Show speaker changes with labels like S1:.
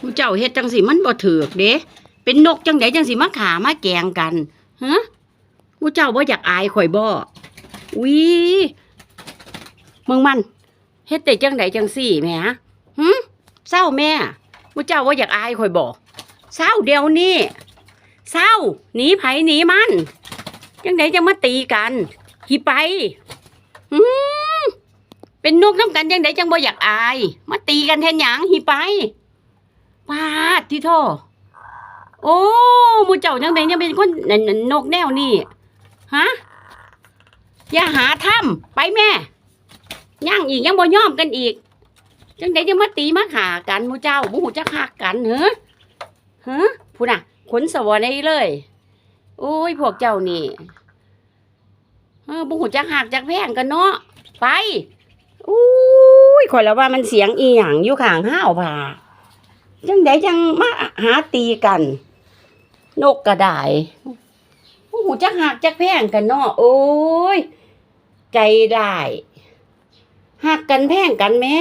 S1: มูเจ้าเฮ็ดจังสิมันบ่ถูกเด้เป็นนกจังไดจังสิมาขามาแกงกันฮะมูเจ้าบ่อยากอายข่อยบ่อุ้ยมึงมันเฮ็ดแต่จังไดจังสี่แม่หึเศร้าแม่มูเจ้าบ่อยากอายข่อยบ่เศร้าเดี๋ยวนี้เศร้าหนีไผหนีมันจังไดจะมาตีกันหิไปหืมเป็นนกน้ำกันจังไดจังบ่อยากอาย มาตีกันแทนหยังหิไป ปาดที่โทโอ้มูเจ้าจังไดยังเป็นคนนนนนกแนวนี่ฮะอย่าหาทำไปแม่ย่างอีกยังบ่ย่อมกันอีก จังไดจะมาตีมาขากันมูเจ้ามูจะขากันเหรอฮะพูดน่ะขนสวรรค์เลย โอ้ยพวกเจ้านี่เออบุหูจักหักจักแพงกันเนาะไปอุ้ยข่อยแล้วว่ามันเสียงอีหยังอยู่ข้างห้าวผา จังไดจังมาหาตีกัน นกกระดายโอ้โหจักหักจักแพงกันเนาะโอ้ย ใจได้หักกันแพงกันแหม่